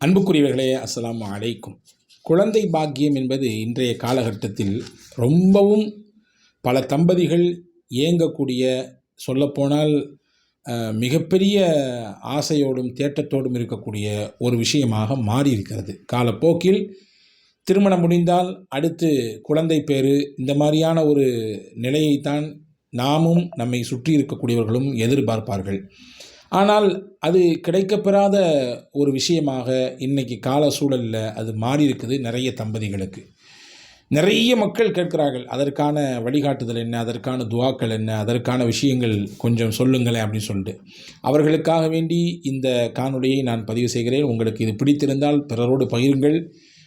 அன்புக்குரியவர்களே அஸ்லாம் அலைக்கும். குழந்தை பாக்கியம் என்பது இன்றைய காலகட்டத்தில் ரொம்பவும் பல தம்பதிகள் ஏங்கக்கூடிய சொல்லப்போனால் மிகப்பெரிய ஆசையோடும் தேட்டத்தோடும் இருக்கக்கூடிய ஒரு விஷயமாக மாறி இருக்கிறது காலப்போக்கில் திருமணம் முடிந்தால் அடுத்து குழந்தை பேறு இந்த மாதிரியான ஒரு நிலையைத்தான் நாமும் நம்மை சுற்றி இருக்கக்கூடியவர்களும் எதிர்பார்ப்பார்கள். ஆனால் அது கிடைக்கப்பெறாத ஒரு விஷயமாக இன்னைக்கு கால சூழலில் அது மாறி இருக்குது நிறைய தம்பதிகளுக்கு. நிறைய மக்கள் கேட்கிறார்கள் அதற்கான வழிகாட்டுதல் என்ன? அதற்கான துவாக்கள் என்ன? அதற்கான விஷயங்கள் கொஞ்சம் சொல்லுங்களேன் அப்படின்னு சொல்லிட்டு. அவர்களுக்காக வேண்டி இந்த காணொலியை நான் பதிவு செய்கிறேன். உங்களுக்கு இது பிடித்திருந்தால் பிறரோடு பகிருங்கள்.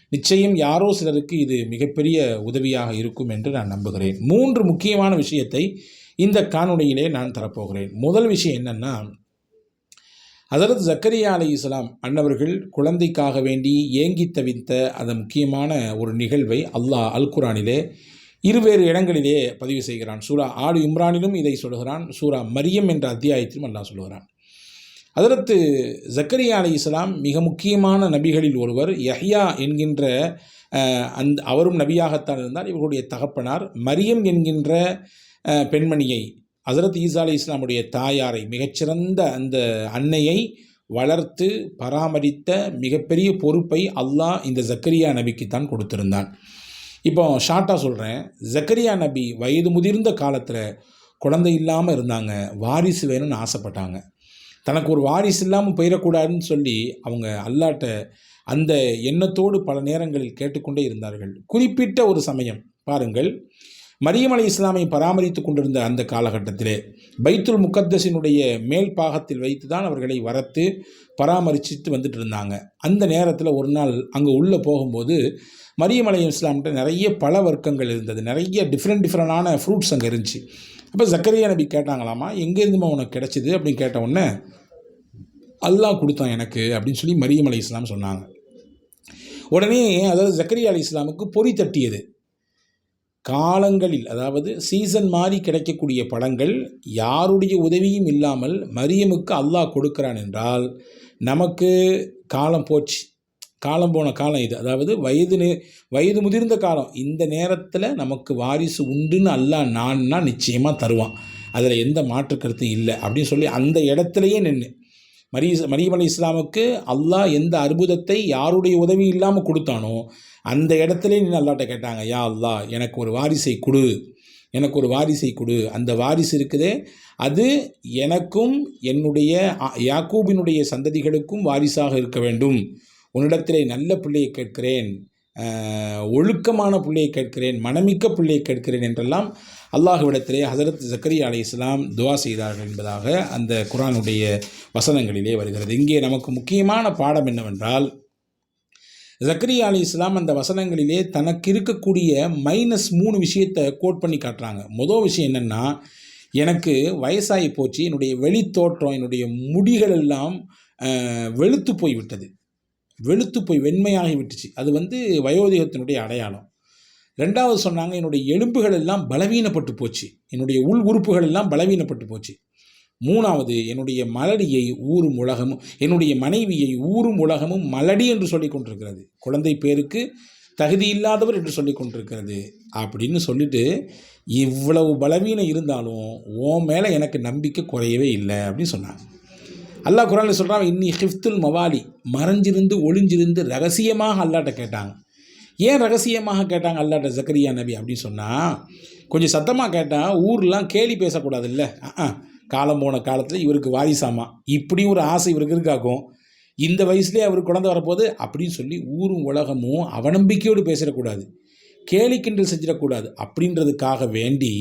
நிச்சயம் யாரோ சிலருக்கு இது மிகப்பெரிய உதவியாக இருக்கும் என்று நான் நம்புகிறேன். மூன்று முக்கியமான விஷயத்தை இந்த காணொலியிலே நான் தரப்போகிறேன். முதல் விஷயம் என்னென்னா ஹசரத் ஜக்கரியா அலி இஸ்லாம் அன்னவர்கள் குழந்தைக்காக வேண்டி ஏங்கி தவித்த அந்த முக்கியமான ஒரு நிகழ்வை அல்லாஹ் அல் குரானிலே இருவேறு இடங்களிலே பதிவு செய்கிறான். சூரா ஆடு இம்ரானிலும் இதை சொல்கிறான். சூரா மரியம் என்ற அத்தியாயத்திலும் அல்லாஹ் சொல்கிறான். ஹதரத்து ஜக்கரியா அலி இஸ்லாம் மிக முக்கியமான நபிகளில் ஒருவர் யஹ்யா என்கின்ற அந்த அவரும் நபியாகத்தான் இருந்தார். இவர்களுடைய தகப்பனார் மரியம் என்கின்ற பெண்மணியை ஹசரத் ஈசா அலி இஸ்லாமுடைய தாயாரை மிகச்சிறந்த அந்த அன்னையை வளர்த்து பராமரித்த மிகப்பெரிய பொறுப்பை அல்லாஹ் இந்த ஜக்கரியா நபிக்கு தான் கொடுத்திருந்தான். இப்போ ஷார்ட்டாக சொல்கிறேன் ஜக்கரியா நபி வயது முதிர்ந்த காலத்தில் குழந்தை இல்லாமல் இருந்தாங்க. வாரிசு வேணும்னு ஆசைப்பட்டாங்க. தனக்கு ஒரு வாரிசு இல்லாமல் போயிடக்கூடாதுன்னு சொல்லி அவங்க அல்லாட்ட அந்த எண்ணத்தோடு பல நேரங்களில் கேட்டுக்கொண்டே இருந்தார்கள். குறிப்பிட்ட ஒரு சமயம் பாருங்கள். மரியம் அலி இஸ்லாமை பராமரித்து கொண்டிருந்த அந்த காலகட்டத்திலே பைத்துல் முகத்தஸினுடைய மேல் பாகத்தில் வைத்து தான் அவர்களை வரத்து பராமரிச்சுட்டு வந்துட்டு இருந்தாங்க. அந்த நேரத்தில் ஒரு நாள் அங்கே உள்ளே போகும்போது மரியம் அலி இஸ்லாம்கிட்ட நிறைய பல வர்க்கங்கள் இருந்தது. நிறைய டிஃப்ரெண்ட் டிஃப்ரெண்டான ஃப்ரூட்ஸ் அங்கே இருந்துச்சு. அப்போ ஜக்கரியா நபி கேட்டாங்களாமா எங்கேருந்துமா உனக்கு கிடச்சிது? அப்படின்னு கேட்ட உடனே அல்லாஹ் கொடுத்தான் எனக்கு அப்படின்னு சொல்லி மரியம் அலி இஸ்லாம் சொன்னாங்க. உடனே அதாவது ஜக்கரியா அலி இஸ்லாமுக்கு பொறி தட்டியது. காலங்களில் அதாவது சீசன் மாறி கிடைக்கக்கூடிய படங்கள் யாருடைய உதவியும் இல்லாமல் மரியமுக்கு அல்லாஹ் கொடுக்கிறான் என்றால் நமக்கு காலம் போச்சு. காலம் போன காலம் இது. அதாவது வயது நே- வயது முதிர்ந்த காலம். இந்த நேரத்தில் நமக்கு வாரிசு உண்டுன்னு அல்லாஹ் நான்னா நிச்சயமாக தருவான். அதில் எந்த மாற்று கருத்தும் இல்லை. அப்படின்னு சொல்லி அந்த இடத்துலையே நின்று மரி மரியம் அலி இஸ்லாமுக்கு அல்லாஹ் எந்த அற்புதத்தை யாருடைய உதவி இல்லாமல் கொடுத்தானோ அந்த இடத்துல நின்று அல்லாட்ட கேட்டாங்க யா அல்லா எனக்கு ஒரு வாரிசை கொடு. எனக்கு ஒரு வாரிசை கொடு. அந்த வாரிசு இருக்குதே அது எனக்கும் என்னுடைய யாக்கூபினுடைய சந்ததிகளுக்கும் வாரிசாக இருக்க வேண்டும். உன்னிடத்திலே நல்ல பிள்ளையை கேட்கிறேன். ஒழுக்கமான பிள்ளையை கேட்கிறேன் மனமிக்க பிள்ளையை கேட்கிறேன் என்றெல்லாம் அல்லாஹுவிடத்திலே ஹசரத் ஜக்கரியா அலி இஸ்லாம் துவா செய்தார்கள் என்பதாக அந்த குரானுடைய வசனங்களிலே வருகிறது. இங்கே நமக்கு முக்கியமான பாடம் என்னவென்றால் ஜக்கரியா அலி இஸ்லாம் அந்த வசனங்களிலே தனக்கு இருக்கக்கூடிய மைனஸ் மூணு விஷயத்தை கோட் பண்ணி காட்டுறாங்க. மொதல் விஷயம் என்னென்னா எனக்கு வயசாகி போச்சு என்னுடைய வெளித்தோற்றம் என்னுடைய முடிகள் எல்லாம் வெளுத்து போய் விட்டது வெளுத்து போய் வெண்மையாகி விட்டுச்சு. அது வந்து வயோதிகத்தினுடைய அடையாளம். ரெண்டாவது சொன்னாங்க என்னுடைய எலும்புகள் எல்லாம் பலவீனப்பட்டு போச்சு. என்னுடைய உள் உறுப்புகள் எல்லாம் பலவீனப்பட்டு போச்சு. மூணாவது என்னுடைய மலடியை ஊரும் உலகமும் என்னுடைய மனைவியை ஊரும் உலகமும் மலடி என்று சொல்லி கொண்டிருக்கிறது. குழந்தை பேருக்கு தகுதி இல்லாதவர் என்று சொல்லி கொண்டிருக்கிறது. அப்படின்னு சொல்லிட்டு இவ்வளவு பலவீனம் இருந்தாலும் ஓ மேலே எனக்கு நம்பிக்கை குறையவே இல்லை அப்படின்னு சொன்னாங்க. அல்லாஹ் குரானில் சொல்கிறான் இன்னி ஹிஃப்துல் மவாலி. மறைஞ்சிருந்து ஒளிஞ்சிருந்து ரகசியமாக அல்லாட்ட கேட்டாங்க. ஏன் ரகசியமாக கேட்டாங்க அல்லாட்ட? ஜக்கரியா நபி அப்படின்னு சொன்னால் கொஞ்சம் சத்தமாக கேட்டால் ஊர்லாம் கேலி பேசக்கூடாது இல்லை காலம் போன காலத்தில் இவருக்கு வாரிசாமா? இப்படி ஒரு ஆசை இவருக்கு இருக்காக்கும். இந்த வயசுலேயே அவர் குழந்தை வரப்போகுது அப்படின்னு சொல்லி ஊரும் உலகமும் அவநம்பிக்கையோடு பேசிடக்கூடாது. கேலி கிண்டல் செஞ்சிடக்கூடாது. அப்படின்றதுக்காக வேண்டி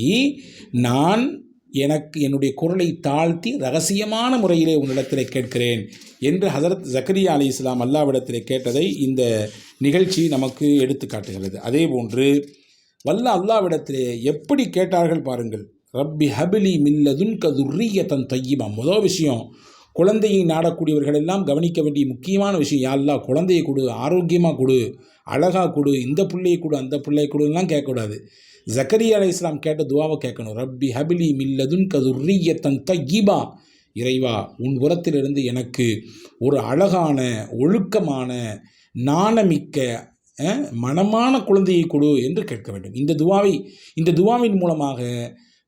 நான் எனக்கு என்னுடைய குரலை தாழ்த்தி ரகசியமான முறையிலே உன்னிடத்திலே கேட்கிறேன் என்று ஹசரத் ஜக்கரியா அலி இஸ்லாம் அல்லாவிடத்திலே கேட்டதை இந்த நிகழ்ச்சி நமக்கு எடுத்து காட்டுகிறது. அதே போன்று வல்ல அல்லாவிடத்திலே எப்படி கேட்டார்கள் பாருங்கள். ரப்பி ஹபிலி மில்லதுன் கதுர்ரியத்தன் தையிமா முதல் விஷயம் குழந்தையை நாடக்கூடியவர்கள் எல்லாம் கவனிக்க வேண்டிய முக்கியமான விஷயம் யா குழந்தையை கொடு ஆரோக்கியமாக கொடு அழகாக கொடு இந்த பிள்ளையை கொடு அந்த பிள்ளையை கொடுலாம் கேட்கக்கூடாது. ஜக்கரியா அலி இஸ்லாம் கேட்ட துவாவை கேட்கணும். ரப்பி ஹபிலி மில்லதுன் கதுரியத்தன் தையிபா இறைவா உன் உரத்திலிருந்து எனக்கு ஒரு அழகான ஒழுக்கமான நாணமிக்க மனமான குழந்தையை கொடு என்று கேட்க வேண்டும். இந்த துவாவை இந்த துவாவின் மூலமாக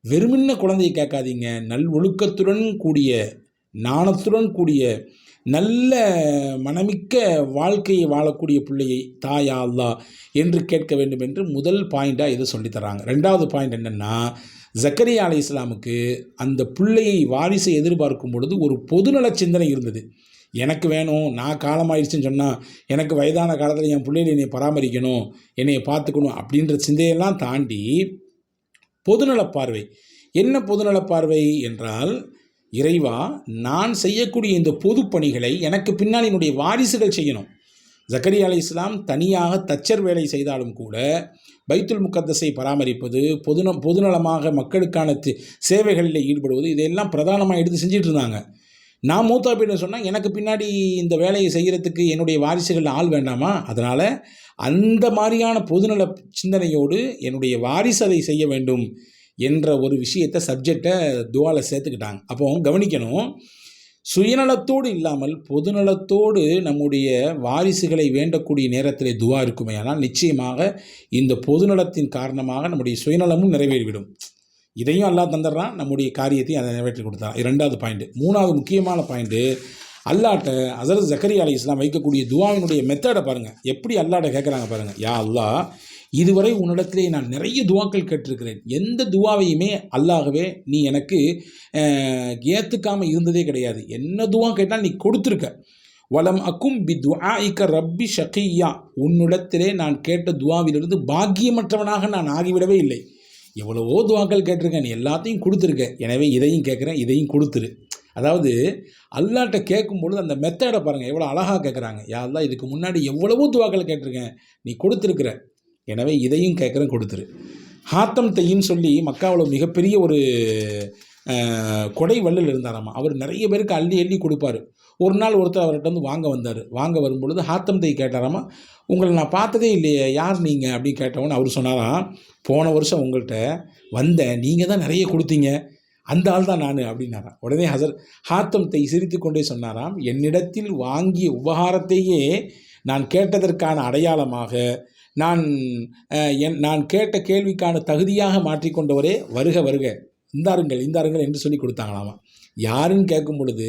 வெறுமின்ன குழந்தையை கேட்காதீங்க. நல் ஒழுக்கத்துடன் கூடிய நாணத்துடன் கூடிய நல்ல மனமிக்க வாழ்க்கையை வாழக்கூடிய பிள்ளையை தாயா அல்லா என்று கேட்க வேண்டும் என்று முதல் பாயிண்ட்டாக இதை சொல்லித் தராங்க ரெண்டாவது பாயிண்ட் என்னென்னா ஜக்கரியா அலி இஸ்லாமுக்கு அந்த பிள்ளையை வாரிசை எதிர்பார்க்கும் பொழுது ஒரு பொதுநல சிந்தனை இருந்தது. எனக்கு வேணும் நான் காலமாயிடுச்சுன்னு சொன்னால் எனக்கு வயதான காலத்தில் என் பிள்ளைகளை என்னை பராமரிக்கணும் என்னை பார்த்துக்கணும் அப்படின்ற சிந்தையெல்லாம் தாண்டி பொதுநல பார்வை. என்ன பொதுநலப் பார்வை என்றால் இறைவா நான் செய்யக்கூடிய இந்த பொது பணிகளை எனக்கு பின்னால் என்னுடைய வாரிசுகள் செய்யணும். ஜக்கரி அலி இஸ்லாம் தனியாக தச்சர் வேலை செய்தாலும் கூட பைத்துல் முக்கத்தஸை பராமரிப்பது பொதுந பொதுநலமாக மக்களுக்கான சேவைகளில் ஈடுபடுவது இதையெல்லாம் பிரதானமாக எடுத்து செஞ்சிட்டு இருந்தாங்க. நான் மூத்தாப்பின்னு சொன்னால் எனக்கு பின்னாடி இந்த வேலையை செய்கிறதுக்கு என்னுடைய வாரிசுகள் ஆள் வேண்டாமா? அதனால் அந்த மாதிரியான பொதுநல சிந்தனையோடு என்னுடைய வாரிசு அதை செய்ய வேண்டும். என்ற ஒரு விஷயத்தை சப்ஜெக்டை துவாவில் சேர்த்துக்கிட்டாங்க. அப்போ கவனிக்கணும் சுயநலத்தோடு இல்லாமல் பொதுநலத்தோடு நம்முடைய வாரிசுகளை வேண்டக்கூடிய நேரத்தில் துவா இருக்குமே ஆனால் நிச்சயமாக இந்த பொதுநலத்தின் காரணமாக நம்முடைய சுயநலமும் நிறைவேறிவிடும். இதையும் அல்லாஹ் தந்துடுறான் நம்முடைய காரியத்தையும் அதை நிறைவேற்றி கொடுத்தான் இது ரெண்டாவது பாயிண்ட்டு மூணாவது முக்கியமான பாயிண்ட்டு அல்லாட்ட அசரத் ஜக்கரி அலி இஸ்லாம் வைக்கக்கூடிய துவாவினுடைய மெத்தடை பாருங்கள் எப்படி அல்லாட்ட கேட்குறாங்க பாருங்கள் யா அல்லா இதுவரை உன்னிடத்திலே நான் நிறைய துவாக்கள் கேட்டிருக்கிறேன். எந்த துவாவையுமே அல்லாகவே நீ எனக்கு ஏற்றுக்காமல் இருந்ததே கிடையாது. என்ன துவா கேட்டால் நீ கொடுத்துருக்க. வலம் அக்கும் பி துஆஇக்க ரப்பி ஷகியா. உன்னிடத்திலே நான் கேட்ட துவாவிலிருந்து பாக்கியமற்றவனாக நான் ஆகிவிடவே இல்லை. எவ்வளவோ துவாக்கள் கேட்டிருக்கேன் நீ எல்லாத்தையும் கொடுத்துருக்க. எனவே இதையும் கேட்குறேன் இதையும் கொடுத்துரு. அதாவது அல்லாட்ட கேட்கும் பொழுது அந்த மெத்தடை பாருங்கள் எவ்வளோ அழகாக கேட்குறாங்க. யாரெல்லாம் இதுக்கு முன்னாடி எவ்வளவோ துவாக்கள் கேட்டிருக்கேன் நீ கொடுத்துருக்குற. எனவே இதையும் கேட்குறேன் கொடுத்துரு. ஹாத்தம் தையின்னு சொல்லி மக்காவில் மிகப்பெரிய ஒரு கொடை வள்ளல் இருந்தாராமா அவர் நிறைய பேருக்கு அள்ளி அள்ளி கொடுப்பாரு. ஒரு நாள் ஒருத்தர் அவர்கிட்ட வந்து வாங்க வந்தார். வாங்க வரும்பொழுது ஹாத்தம் தை கேட்டாராமா உங்களை நான் பார்த்ததே இல்லையே யார் நீங்கள் அப்படின்னு கேட்டவொன்னு அவர் சொன்னாராம் போன வருஷம் உங்கள்கிட்ட வந்தேன் நீங்கள் தான் நிறைய கொடுத்தீங்க அந்த ஆள் தான் நான். அப்படின்னாராம் உடனே ஹசர் ஹாத்தம் தை சிரித்து கொண்டே சொன்னாராம் என்னிடத்தில் வாங்கிய உபகாரத்தையே நான் கேட்டதற்கான அடையாளமாக நான் என் நான் கேட்ட கேள்விக்கான தகுதியாக மாற்றிக்கொண்டவரே வருக வருக. இந்தாருங்கள் இந்தாருங்கள் என்று சொல்லி கொடுத்தாங்களாமா? யாருன்னு கேட்கும் பொழுது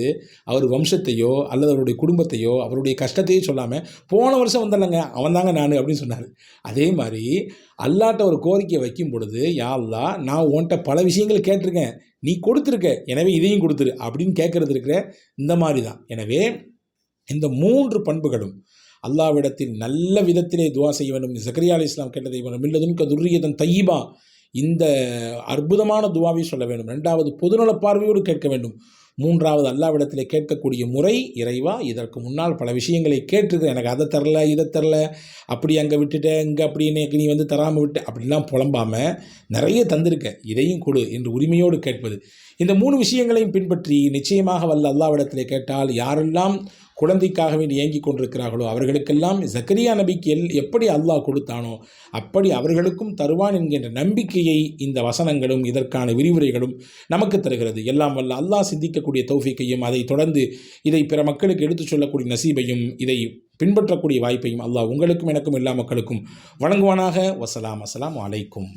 அவர் வம்சத்தையோ அல்லது அவருடைய குடும்பத்தையோ அவருடைய கஷ்டத்தையோ சொல்லாமல் போன வருஷம் வந்தல்லங்க அவன் தாங்க நான் அப்படின்னு சொன்னார். அதே மாதிரி அல்லாட்ட ஒரு கோரிக்கை வைக்கும் பொழுது யாழ்லா நான் உன்ட்ட பல விஷயங்கள் கேட்டிருக்கேன். நீ கொடுத்துருக்க எனவே இதையும் கொடுத்துரு அப்படின்னு கேட்கறது இருக்கிற இந்த மாதிரி தான். எனவே இந்த மூன்று பண்புகளும் அல்லாவிடத்தில் நல்ல விதத்திலே துவா செய்ய வேண்டும். ஜக்கரியா அலி இஸ்லாம் கேட்டதை மில்லதுன் துர்ரியதன் தையீபா. இந்த அற்புதமான துவாவை சொல்ல வேண்டும். ரெண்டாவது பொதுநல பார்வையோடு கேட்க வேண்டும். மூன்றாவது அல்லாவிடத்திலே கேட்கக்கூடிய முறை இறைவா இதற்கு முன்னால் பல விஷயங்களை கேட்டிருக்கிறேன் எனக்கு அதை தரல இதை தரல அப்படி அங்கே விட்டுட்டேன் இங்கே அப்படி எனக்கு நீ வந்து தராமல் விட்டு அப்படிலாம் புலம்பாமல் நிறைய தந்திருக்க இதையும் கொடு என்று உரிமையோடு கேட்பது. இந்த மூணு விஷயங்களையும் பின்பற்றி நிச்சயமாக வல்ல அல்லாவிடத்திலே கேட்டால் யாரெல்லாம் குழந்தைக்காக வேண்டி ஏங்கிக் கொண்டிருக்கிறார்களோ அவர்களுக்கெல்லாம் ஜக்கரியா நபிக்கு எல் எப்படி அல்லாஹ் கொடுத்தானோ அப்படி அவர்களுக்கும் தருவான் என்கின்ற நம்பிக்கையை இந்த வசனங்களும் இதற்கான விரிவுரைகளும் நமக்கு தருகிறது. எல்லாம் வல்ல அல்லாஹ் சிந்திக்கக்கூடிய தௌஃபிக்கையும் அதை தொடர்ந்து இதை பிற மக்களுக்கு எடுத்துச் சொல்லக்கூடிய நசீபையும் இதை பின்பற்றக்கூடிய வாய்ப்பையும் அல்லாஹ் உங்களுக்கும் எனக்கும் எல்லா மக்களுக்கும் வழங்குவானாக. வசலாம் அஸ்லாம் அலைக்கும்.